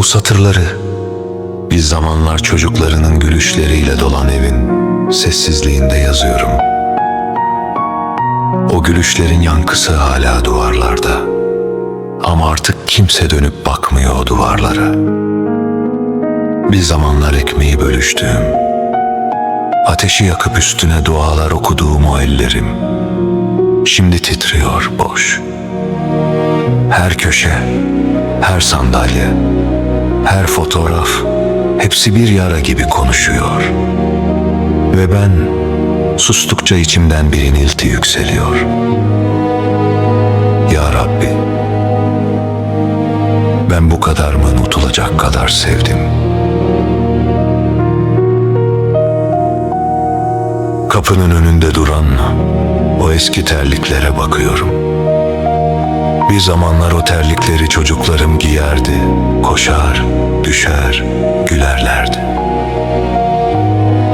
Bu satırları bir zamanlar çocuklarının gülüşleriyle dolan evin sessizliğinde yazıyorum. O gülüşlerin yankısı hala duvarlarda. Ama artık kimse dönüp bakmıyor o duvarlara. Bir zamanlar ekmeği bölüştüğüm, ateşi yakıp üstüne dualar okuduğum o ellerim, şimdi titriyor boş. Her köşe, her sandalye, her fotoğraf hepsi bir yara gibi konuşuyor. Ve ben sustukça içimden bir inilti yükseliyor. Ya Rabbi, ben bu kadar mı unutulacak kadar sevdim? Kapının önünde duran o eski terliklere bakıyorum. Bir zamanlar o terlikleri çocuklarım giyerdi, koşar, düşer, gülerlerdi.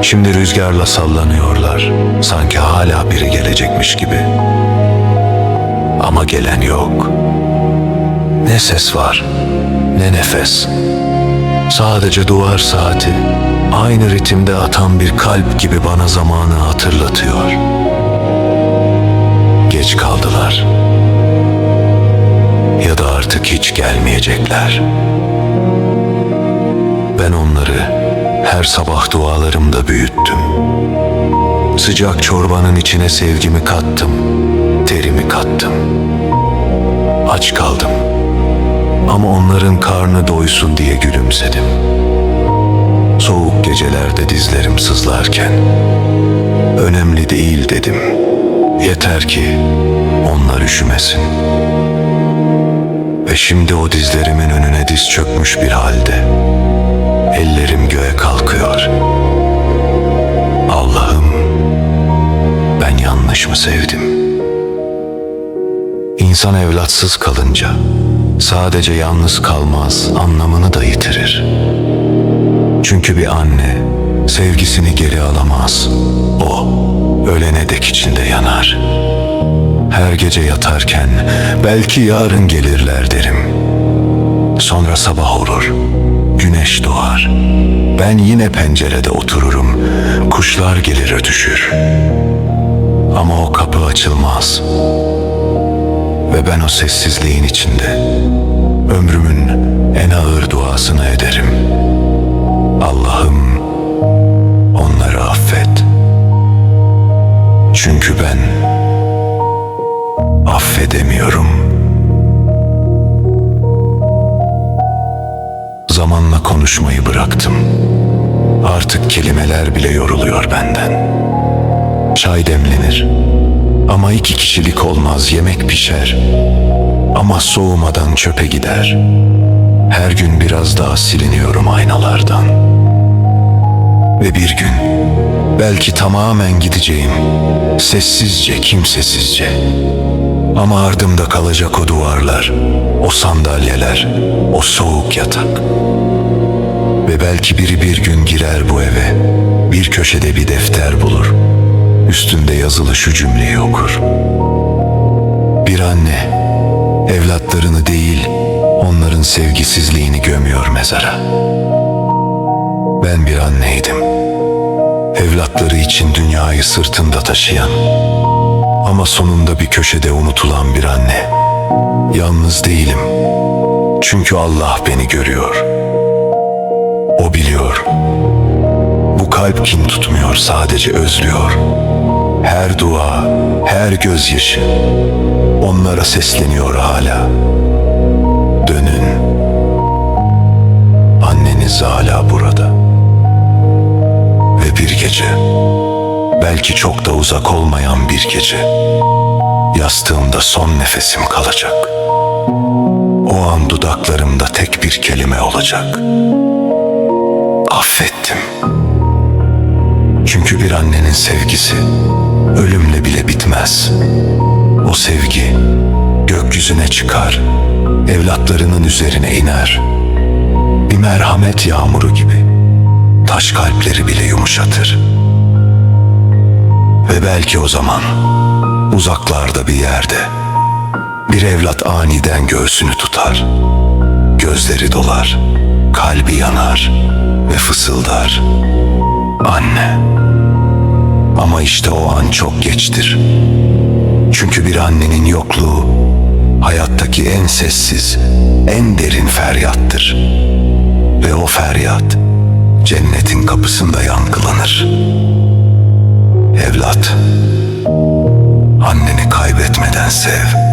Şimdi rüzgarla sallanıyorlar, sanki hala biri gelecekmiş gibi. Ama gelen yok. Ne ses var, ne nefes. Sadece duvar saati, aynı ritimde atan bir kalp gibi bana zamanı hatırlatıyor. Geç kaldılar gelmeyecekler. Ben onları her sabah dualarımda büyüttüm. Sıcak çorbanın içine sevgimi kattım, terimi kattım. Aç kaldım ama onların karnı doysun diye gülümsedim. Soğuk gecelerde dizlerim sızlarken önemli değil dedim. Yeter ki onlar üşümesin. Şimdi o dizlerimin önüne diz çökmüş bir halde. Ellerim göğe kalkıyor. Allah'ım ben yanlış mı sevdim? İnsan evlatsız kalınca sadece yalnız kalmaz anlamını da yitirir. Çünkü bir anne sevgisini geri alamaz. O ölene dek içinde yanar. Her gece yatarken belki yarın gelirler derim. Sonra sabah olur. Güneş doğar. Ben yine pencerede otururum. Kuşlar gelir ötüşür. Ama o kapı açılmaz. Ve ben o sessizliğin içinde ömrümün en ağır duasını ederim. Allah'ım onları affet. Çünkü ben affedemiyorum. Zamanla konuşmayı bıraktım. Artık kelimeler bile yoruluyor benden. Çay demlenir. Ama iki kişilik olmaz yemek pişer. Ama soğumadan çöpe gider. Her gün biraz daha siliniyorum aynalardan. Ve bir gün belki tamamen gideceğim. Sessizce, kimsesizce. Ama ardımda kalacak o duvarlar, o sandalyeler, o soğuk yatak. Ve belki biri bir gün girer bu eve, bir köşede bir defter bulur. Üstünde yazılı şu cümleyi okur. Bir anne evlatlarını değil, onların sevgisizliğini gömüyor mezara. Ben bir anneydim. Evlatları için dünyayı sırtında taşıyan ama sonunda bir köşede unutulan bir anne. Yalnız değilim. Çünkü Allah beni görüyor. O biliyor. Bu kalp kin tutmuyor, sadece özlüyor. Her dua, her gözyaşı onlara sesleniyor hala. Dönün. Anneniz hala burada. Ve bir gece, belki çok da uzak olmayan bir gece, yastığımda son nefesim kalacak. O an dudaklarımda tek bir kelime olacak. Affettim. Çünkü bir annenin sevgisi ölümle bile bitmez. O sevgi gökyüzüne çıkar, evlatlarının üzerine iner. Bir merhamet yağmuru gibi taş kalpleri bile yumuşatır. Ve belki o zaman uzaklarda bir yerde bir evlat aniden göğsünü tutar. Gözleri dolar. kalbi yanar ve fısıldar. Anne. Ama işte o an çok geçtir. Çünkü bir annenin yokluğu hayattaki en sessiz, en derin feryattır. Ve o feryat cennetin kapısında yankılanır. Evlat, anneni kaybetmeden sev.